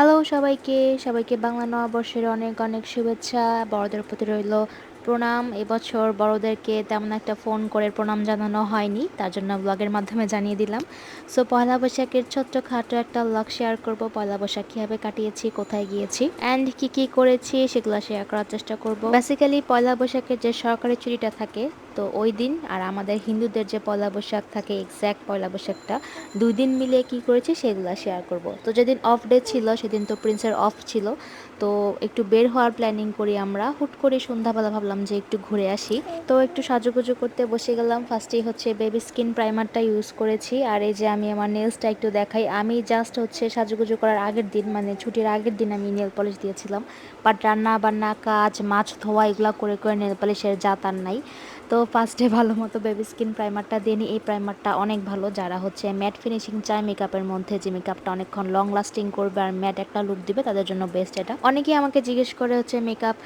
Hello সবাইকে। সবাইকে বাংলা নববর্ষের অনেক অনেক শুভেচ্ছা। বড়দের প্রতি রইল প্রণাম। এবছর বড়দেরকে তেমন একটা ফোন করে প্রণাম জানানো হয়নি, তার জন্য ব্লগের মাধ্যমে জানিয়ে দিলাম। সো পয়লা বৈশাখের ছোট্টখাটো একটা ব্লগ শেয়ার করব, পয়লা বৈশাখ কীভাবে কাটিয়েছি, কোথায় গিয়েছি অ্যান্ড কি কি করেছি, সেগুলো শেয়ার করার চেষ্টা করব। বেসিক্যালি পয়লা বৈশাখের যে সরকারি ছুটিটা থাকে তো ওই দিন আর আমাদের হিন্দুদের যে পয়লা বৈশাখ থাকে এক্স্যাক্ট পয়লা বৈশাখটা, দুই দিন মিলে কি করেছি সেগুলো শেয়ার করব। তো যেদিন অফ ডে ছিল, সেদিন তো প্রিন্সের অফ ছিল। তো একটু বের হওয়ার প্ল্যানিং করি আমরা। হুট করে সন্ধ্যাবেলা ভাবলাম যে একটু ঘুরে আসি। তো একটু সাজুগুজু করতে বসে গেলাম। ফার্স্টেই হচ্ছে বেবি স্কিন প্রাইমারটা ইউজ করেছি। আর এই যে আমি আমার নেলসটা একটু দেখাই, আমি জাস্ট হচ্ছে সাজুগুজু করার আগের দিন মানে ছুটির আগের দিন আমি নেল পলিশ দিয়েছিলাম। বাট রান্না বান্না কাজ, মাছ ধোয়া, এগুলো করে করে নেল পলিশের জাত আর নাই। তো ফার্স্টে ভালো মতো বেবি স্কিন প্রাইমারটা দিয়ে নিই এই প্রাইমারটা অনেক ভালো, যারা হচ্ছে ম্যাট ফিনিশিং চায় মেকআপের মধ্যে যে মেকআপটা অনেকক্ষণ লং লাস্টিং করবে আর ম্যাট একটা লুক দিবে, তাদের জন্য বেস্ট এটা। অনেকেই আমাকে জিজ্ঞেস করে হচ্ছে মেকআপ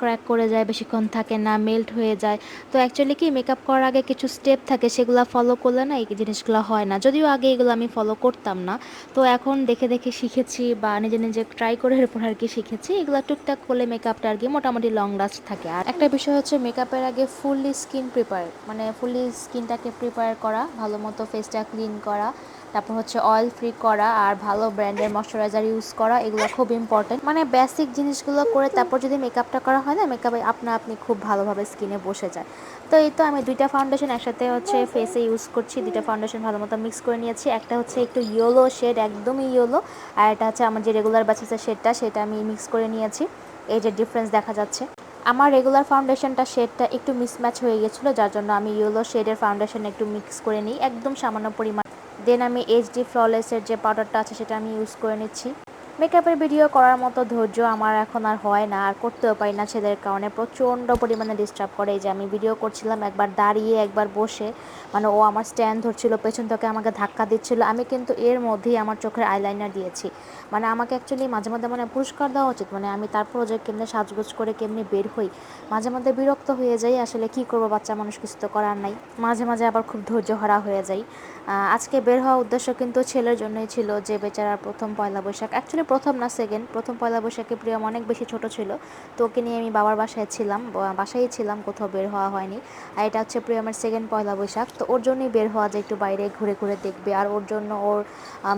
ক্র্যাক করে যায়, বেশিক্ষণ থাকে না মেল্ট হয়ে যায়। তো অ্যাকচুয়ালি কি মেকআপ করার আগে কিছু স্টেপ থাকে, সেগুলো ফলো করলে না এই জিনিসগুলো হয় না। যদিও আগে এগুলো আমি ফলো করতাম না, তো এখন দেখে দেখে শিখেছি বা নিজে নিজে ট্রাই করে এরপর আর কি শিখেছি। এগুলো টুকটাক করলে মেকআপটা আর কি মোটামুটি লং লাস্ট থাকে। আর একটা বিষয় হচ্ছে মেকআপের আগে ফুললি স্কিন প্রিপেয়ার মানে ফুলি স্কিনটাকে প্রিপেয়ার করা, ভালো মতো ফেসটা ক্লিন করা, তারপর হচ্ছে অয়েল ফ্রি করা আর ভালো ব্র্যান্ডের ময়শ্চারাইজার ইউজ করা, এগুলো খুব ইম্পর্টেন্ট মানে বেসিক জিনিসগুলো করে তারপর যদি মেকআপটা করা হয় না মেকআপে আপনা আপনি খুব ভালোভাবে স্কিনে বসে যায়। তো এই তো আমি দুইটা ফাউন্ডেশন একসাথে হচ্ছে ফেসে ইউজ করছি, দুইটা ফাউন্ডেশন ভালো মতো মিক্স করে নিয়েছি। একটা হচ্ছে একটু ইয়েলো শেড একদমই ইয়েলো আর এটা হচ্ছে আমার যে রেগুলার বাঁচেছে শেডটা সেটা আমি মিক্স করে নিয়েছি। এই যে ডিফারেন্স দেখা যাচ্ছে। আমার রেগুলার ফাউন্ডেশনটা শেডটা একটু মিসম্যাচ হয়ে গেছিল, যার জন্য আমি ইয়েলো শেডের ফাউন্ডেশন একটু মিক্স করে নিই, একদম সামান্য পরিমাণ। দেন আমি এইচডি ফ্ললেসের যে পাউডারটা আছে, সেটা আমি ইউজ করে নিচ্ছি। মেকআপের ভিডিও করার মতো ধৈর্য আমার এখন আর হয় না, আর করতেও পারি না ছেলের কারণে। প্রচণ্ড পরিমাণে ডিস্টার্ব করে যে আমি ভিডিও করছিলাম, একবার দাঁড়িয়ে, একবার বসে। মানে ও আমার স্ট্যান্ড ধরছিল, পেছন থেকে আমাকে ধাক্কা দিচ্ছিল। আমি কিন্তু এর মধ্যেই আমার চোখের আইলাইনার দিয়েছি। মানে আমাকে অ্যাকচুয়ালি মাঝে মাঝে মানে পুরস্কার দেওয়া উচিত। মানে আমি তারপরও যে কেমনি সাজগোজ করে, কেমনি বের হই, মাঝে মাঝে বিরক্ত হয়ে যাই। আসলে কি করব, বাচ্চা মানুষ কিছু তো করার নাই। মাঝে মাঝে আবার খুব ধৈর্য হারা হয়ে যাই। আজকে বের হওয়া উদ্দেশ্য কিন্তু ছেলের জন্যই ছিল যে, বেচারার প্রথম পয়লা বৈশাখ। অ্যাকচুয়ালি প্রথম না সেকেন্ড প্রথম পয়লা বৈশাখে প্রিয়ম অনেক বেশি ছোট ছিল। তো ওকে নিয়ে আমি বাবার বাসায় ছিলাম বাসায় ছিলাম কোথাও বের হওয়া হয়নি। আর এটা হচ্ছে প্রিয়মের সেকেন্ড পয়লা বৈশাখ। তো ওর জন্যই বের হওয়া যায় একটু বাইরে ঘুরে ঘুরে দেখবে। আর ওর জন্য ওর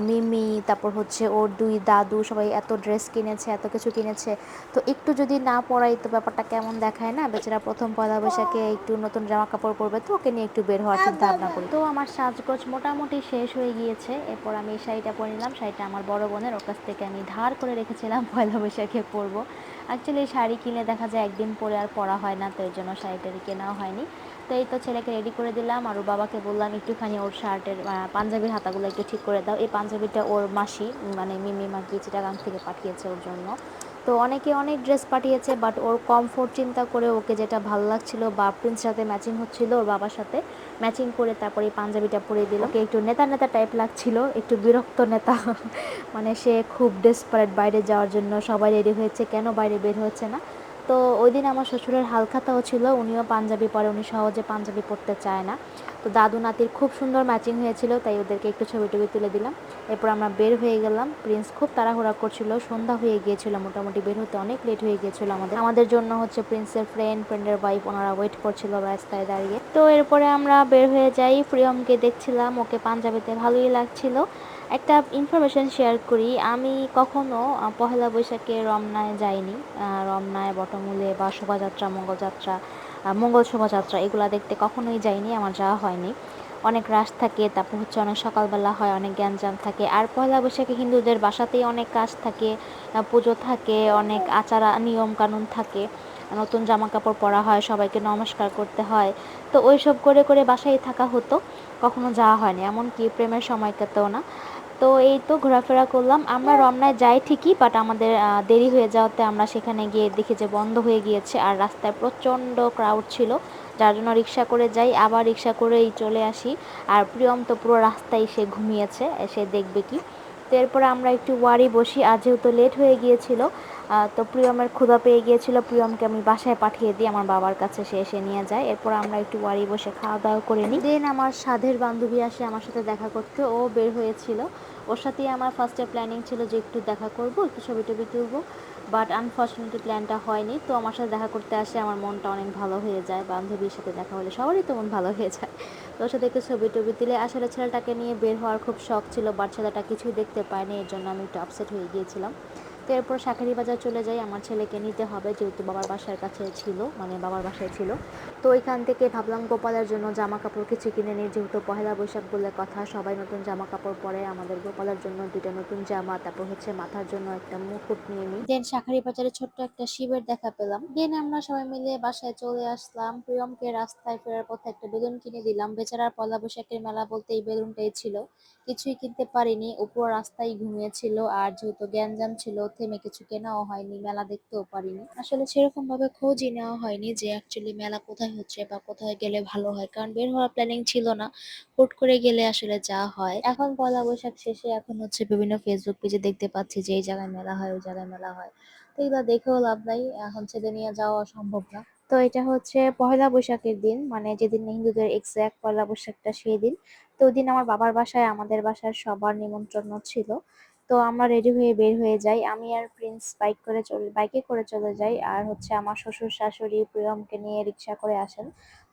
মিমি তারপর হচ্ছে ওর দুই দাদু সবাই এত ড্রেস কিনেছে এত কিছু কিনেছে। তো একটু যদি না পড়াই তো ব্যাপারটা কেমন দেখায় না? বেচারা প্রথম পয়লা বৈশাখে একটু নতুন জামা কাপড় পরবে তো ওকে নিয়ে একটু বের হওয়ার চিন্তা ভাবনা করি। তো আমার সাজগোজ মোটামুটি শেষ হয়ে গিয়েছে। এরপর আমি এই শাড়িটা পরে নিলাম। শাড়িটা আমার বড় বোনের ওর কাছ থেকে আমি ধার করে রেখেছিলাম, পয়লা বৈশাখে পরবো। অ্যাকচুয়ালি শাড়ি কিনে দেখা যায় একদিন পরে আর পরা হয় না, তো এর জন্য শাড়িটারি কেনাও হয়নি। তো এই তো ছেলেকে রেডি করে দিলাম, আর ওর বাবাকে বললাম একটুখানি ওর শার্টের পাঞ্জাবির হাতাগুলো একটু ঠিক করে দাও। এই পাঞ্জাবিটা ওর মাসি মানে মিমি মাকি চিটাগাং থেকে পাঠিয়েছে ওর জন্য। তো অনেকে অনেক ড্রেস পাঠিয়েছে বাট ওর কমফোর্ট চিন্তা করে ওকে যেটা ভালো লাগছিল, বা প্রিন্স সাথে ম্যাচিং হচ্ছিল, ওর বাবার সাথে ম্যাচিং করে তারপরে এই পাঞ্জাবিটা পরে দিল। ওকে একটু নেতা নেতা টাইপ লাগছিল, একটু বিরক্ত নেতা। মানে সে খুব ডেসপারেট বাইরে যাওয়ার জন্য, সবাই রেডি হয়েছে, কেন বাইরে বের হচ্ছে না? তো ওই দিন আমার শ্বশুরের হালখাতাও ছিল, উনিও পাঞ্জাবি পরে, উনি সহজে পাঞ্জাবি পরতে চায় না। তো দাদু নাতির খুব সুন্দর ম্যাচিং হয়েছিল, তাই ওদেরকে একটু ছবি টবি তুলে দিলাম। এরপর আমরা বের হয়ে গেলাম। প্রিন্স খুব তাড়াহুড়া করছিল, সন্ধ্যা হয়ে গিয়েছিল, মোটামুটি বের হতে অনেক লেট হয়ে গিয়েছিল আমাদের। আমাদের জন্য হচ্ছে প্রিন্সের ফ্রেন্ড ফ্রেন্ডের ওয়াইফ ওনারা ওয়েট করছিল রাস্তায় দাঁড়িয়ে। তো এরপরে আমরা বের হয়ে যাই, প্রিয়মকে দেখছিলাম, ওকে পাঞ্জাবিতে ভালোই লাগছিল। একটা ইনফরমেশান শেয়ার করি, আমি কখনো পহেলা বৈশাখে রমনায় যাইনি। রমনায়, বটমূলে বা শোভাযাত্রা, মঙ্গলযাত্রা মঙ্গল শোভাযাত্রা, এগুলো দেখতে কখনোই যাইনি, আমার যাওয়া হয়নি। অনেক রাশ থাকে, তারপর হচ্ছে অনেক সকালবেলা হয়, অনেক জ্ঞানজাম থাকে। আর পয়লা বৈশাখে হিন্দুদের বাসাতেই অনেক কাজ থাকে পুজো থাকে, অনেক আচার, নিয়ম কানুন থাকে। নতুন জামা কাপড় পরা হয়, সবাইকে নমস্কার করতে হয়। তো ওই সব করে করে বাসায় থাকা হতো, কখনো যাওয়া হয়নি, এমনকি প্রেমের সময় সময়টাতেও না। তো এই তো ঘোরাফেরা করলাম। আমরা রমনায় যাই ঠিকই বাট আমাদের দেরি হয়ে যাওয়াতে আমরা সেখানে গিয়ে দেখি যে বন্ধ হয়ে গিয়েছে আর রাস্তায় প্রচণ্ড ক্রাউড ছিল, যার জন্য রিক্সা করে যাই, আবার রিক্সা করেই চলে আসি। আর প্রিয়ম তো পুরো রাস্তায় সে ঘুমিয়েছে, এসে দেখবে কি। তো এরপরে আমরা একটু ওয়ারি বসি, আর যেহেতু লেট হয়ে গিয়েছিল তো প্রিয়মের ক্ষুধা পেয়ে গিয়েছিল, প্রিয়মকে আমি বাসায় পাঠিয়ে দিই আমার বাবার কাছে সে এসে নিয়ে যায়। এরপর আমরা একটু ওয়ারি বসে খাওয়া দাওয়া করে নিই। দেন আমার সাধের বান্ধবী আসে আমার সাথে দেখা করতে, ও বের হয়েছিল। ওর সাথেই আমার ফার্স্টে প্ল্যানিং ছিল যে একটু দেখা করব, একটু ছবি টবি তুলবো বাট আনফর্চুনেটলি প্ল্যানটা হয়নি। তো আমার সাথে দেখা করতে আসে, আমার মনটা অনেক ভালো হয়ে যায়, বান্ধবীর সাথে দেখা হলে সবারই তো মন ভালো হয়ে যায়। তো ওর সাথে একটু ছবি টবি তুলে আসলে ছেলেটাকে নিয়ে বের হওয়ার খুব শখ ছিল বাট ছেলেটা কিছুই দেখতে পায়নি, এর জন্য আমি একটু আপসেট হয়ে গিয়েছিলাম। তো এরপর শাখারি বাজার চলে যাই, আমার ছেলেকে নিতে হবে, যেহেতু বাবার বাসার কাছে ছিল মানে বাবার বাসায় ছিল। তো ওইখান থেকে ভাবলাম গোপালের জন্য জামা কাপড় কিছু কিনে নিই, যেহেতু পহেলা বৈশাখ বলে কথা, সবাই নতুন জামা কাপড় পরে আমাদের গোপালের জন্য দুটো নতুন জামা, তারপর হচ্ছে মাথার জন্য একটা মুকুট নিয়ে নিই। দেন শাঁখারি বাজারে ছোট্ট একটা শিবের দেখা পেলাম। দেন আমরা সবাই মিলে বাসায় চলে আসলাম। প্রিয়মকে রাস্তায় ফেরার পথে একটা বেলুন কিনে দিলাম। বেচারার পয়লা বৈশাখের মেলা বলতে এই বেলুনটাই ছিল। কিছুই কিনতে পারিনি, উপর রাস্তায় ঘুমিয়েছিল, আর যেহেতু গ্যাঞ্জাম ছিল থেমে কিছু কেনাও হয়নি, মেলা দেখতেও পারিনি। আসলে সেরকম ভাবে খোঁজই নেওয়া হয়নি যে অ্যাকচুয়ালি মেলা কোথায় হচ্ছে বা কোথায় গেলে ভালো হয়, কারণ বের হওয়ার প্ল্যানিং ছিল না। হুট করে গেলে আসলে যা হয়। এখন পয়লা বৈশাখ শেষে এখন হচ্ছে বিভিন্ন ফেসবুক পেজে দেখতে পাচ্ছি যে এই জায়গায় মেলা হয়, ওই জায়গায় মেলা হয়। তো এগুলো দেখেও লাভ নাই, এখন ছেলে নিয়ে যাওয়া সম্ভব না। তো এটা হচ্ছে পয়লা বৈশাখের দিন মানে যেদিন হিন্দুদের এক্সাক্ট পয়লা বৈশাখটা সেই দিন তো ওই দিন আমার বাবার বাসায়, আমাদের বাসার সবার নিমন্ত্রণ ছিল। তো আমরা রেডি হয়ে বের হয়ে যাই। আমি আর প্রিন্স বাইক করে চলে বাইকে করে চলে যাই। আর হচ্ছে আমার শ্বশুর, শাশুড়ি, প্রিয়মকে নিয়ে রিক্সা করে আসেন।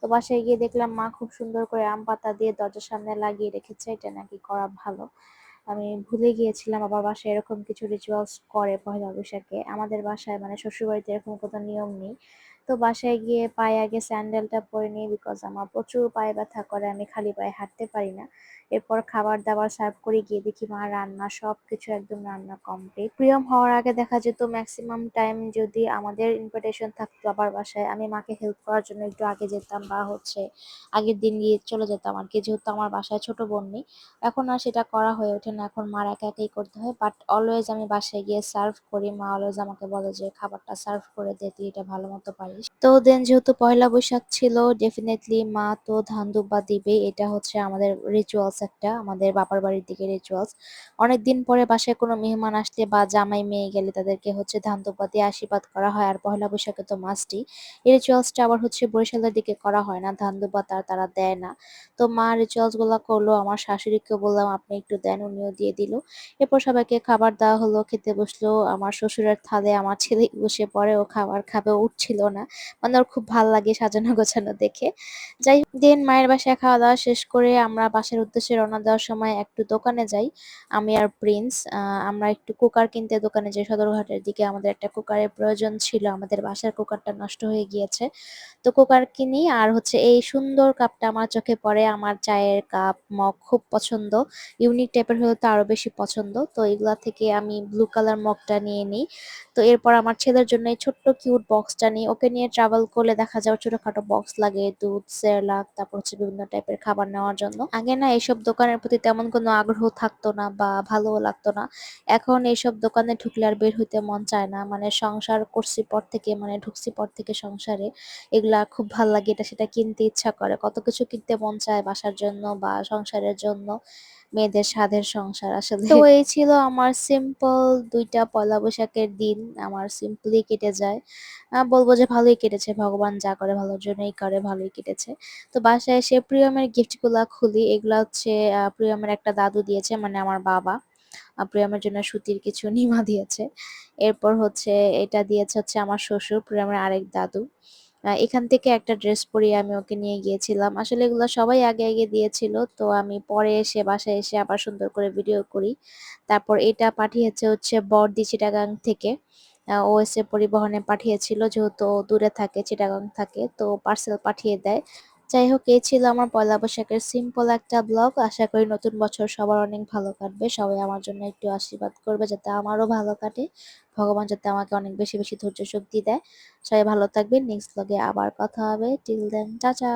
তো বাসায় গিয়ে দেখলাম মা খুব সুন্দর করে আম পাতা দিয়ে দরজার সামনে লাগিয়ে রেখেছে। এটা নাকি করা ভালো। আমি ভুলে গিয়েছিলাম আবার বাসায় এরকম কিছু রিচুয়ালস করে পয়লা বৈশাখে। আমাদের বাসায় মানে শ্বশুরবাড়িতে এরকম কোনো নিয়ম নেই। তো বাসায় গিয়ে পায়ে আগে স্যান্ডেলটা পরে নিই বিকজ আমার প্রচুর পায়ে ব্যথা করে, আমি খালি পায়ে হাঁটতে পারি না। এরপর খাবার দাবার সার্ভ করে, গিয়ে দেখি মা রান্না সব কিছু একদম রান্না কমপ্লিট প্রিয়ম হওয়ার আগে দেখা যেত ম্যাক্সিমাম টাইম যদি আমাদের ইনভিটেশন থাকতো আবার বাসায়, আমি মাকে হেল্প করার জন্য একটু আগে যেতাম বা হচ্ছে আগের দিন গিয়ে চলে যেতাম আর কি যেহেতু আমার বাসায় ছোট বোন নেই। এখন আর সেটা করা হয়ে ওঠে না, এখন মার একা একাই করতে হয় বাট অলওয়েজ আমি বাসায় গিয়ে সার্ভ করি। মা অলওয়েজ আমাকে বলে যে, খাবারটা সার্ভ করে দে, তুই এটা ভালো মতো পারিস। তো দেন যেহেতু পয়লা বৈশাখ ছিল ডেফিনেটলি মা তো ধান দুব্বা দিবে এটা হচ্ছে আমাদের রিচুয়ালস একটা, আমাদের বাবার বাড়ির দিকে রিচুয়ালস অনেকদিন পরে বাসায় কোনো মেহমান আসলে বা জামাই মেয়ে গেলে তাদেরকে হচ্ছে ধান দুব্বা দিয়ে আশীর্বাদ করা হয়, আর পয়লা বৈশাখে তো মাস্টই এই রিচুয়ালসটা আবার হচ্ছে বরিশালের দিকে করা হয় না, ধান দুব্বা তার তারা দেয় না। তো মা রিচুয়ালসগুলো করল, আমার শাশুড়িকে বললাম, আপনি একটু দেন, উনিও দিয়ে দিল। এরপর সবাইকে খাবার দেওয়া হলো, খেতে বসল। আমার শ্বশুরের থালে আমার ছেলে বসে পরে ও খাবার খাবে উঠছিল না। মানে ওর খুব ভালো লাগে সাজানো গোছানো দেখে। যাই দিন মায়ের বাসায় খাওয়া দাওয়া শেষ করে আমরা বাসার উদ্দেশ্যে রওনা দেওয়ার সময় একটু দোকানে যাই। আমি আর প্রিন্স আমরা একটু কুকার কিনতে দোকানে যাই। সদরঘাটের দিকে আমাদের একটা কুকারের প্রয়োজন ছিল, আমাদের বাসার কুকারটা নষ্ট হয়ে গিয়েছে। তো কুকার কিনি আর হচ্ছে এই সুন্দর কাপটা আমার চোখে পড়ে। আমার চায়ের কাপ, মগ খুব পছন্দ। ইউনিক টাইপের হলে তো আরও বেশি পছন্দ। তো এগুলা থেকে আমি ব্লু কালার মগটা নিয়ে নিই। তো এরপর আমার ছেলের জন্য এই ছোট্ট কিউট বক্সটা নিই। ওকে নিয়ে ট্রাভেল করলে দেখা যায় ছোটখাটো বক্স লাগে, দুধ সেরলাক তারপর হচ্ছে বিভিন্ন টাইপের খাবার নেওয়ার জন্য। আগে না এইসব দোকানের প্রতি তেমন কোনো আগ্রহ থাকতো না বা ভালোও লাগতো না। এখন এইসব দোকানে ঢুকলে আর বের হইতে মন চায় না। মানে সংসার করছি পর থেকে মানে ঢুকছি পর থেকে সংসারে, এগুলা খুব ভালো লাগে এটা, সেটা কিনতে ইচ্ছা করে। কত কিছু কিনতে মন চায় বাসার জন্য বা সংসারের জন্য। মেয়েদের স্বাদের সংসার আসলে। তো এই ছিল আমার সিম্পল দুইটা পয়লা বৈশাখের দিন, আমার সিম্পলি কেটে যায়। বলব যে ভালোই কেটেছে, ভগবান যা করে ভালোর জন্যই করে, ভালোই কেটেছে। তো বাসায় এসে প্রিয়মের গিফটগুলা খুলি, এগুলা হচ্ছে প্রিয়মের একটা দাদু দিয়েছে মানে আমার বাবা। প্রিয়মের জন্য সুতির কিছু নিমা দিয়েছে। এরপর হচ্ছে, এটা দিয়েছে হচ্ছে আমার শ্বশুর, প্রিয়মের আরেক দাদু। এখান থেকে একটা ড্রেস পরিয়ে আমি ওকে নিয়ে গিয়েছিলাম। আসলে এগুলো সবাই আগে আগে দিয়েছিল, তো আমি পরে এসে বাসায় এসে আবার সুন্দর করে ভিডিও করি। তারপর এটা পাঠিয়েছে হচ্ছে বর্দি চিটাগাং থেকে। ও এসে পরিবহনে পাঠিয়েছিল, যেহেতু দূরে থাকে, চিটাগাং থাকে, তো পার্সেল পাঠিয়ে দেয়। যাই হোক এই ছিল আমার পয়লা বৈশাখের সিম্পল একটা ব্লগ আশা করি নতুন বছর সবার অনেক ভালো কাটবে। সবাই আমার জন্য একটু আশীর্বাদ করবে যাতে আমারও ভালো কাটে। ভগবান যাতে আমাকে অনেক বেশি বেশি ধৈর্য শক্তি দেয়। সবাই ভালো থাকবে নেক্সট ব্লগে আবার কথা হবে। Till then tata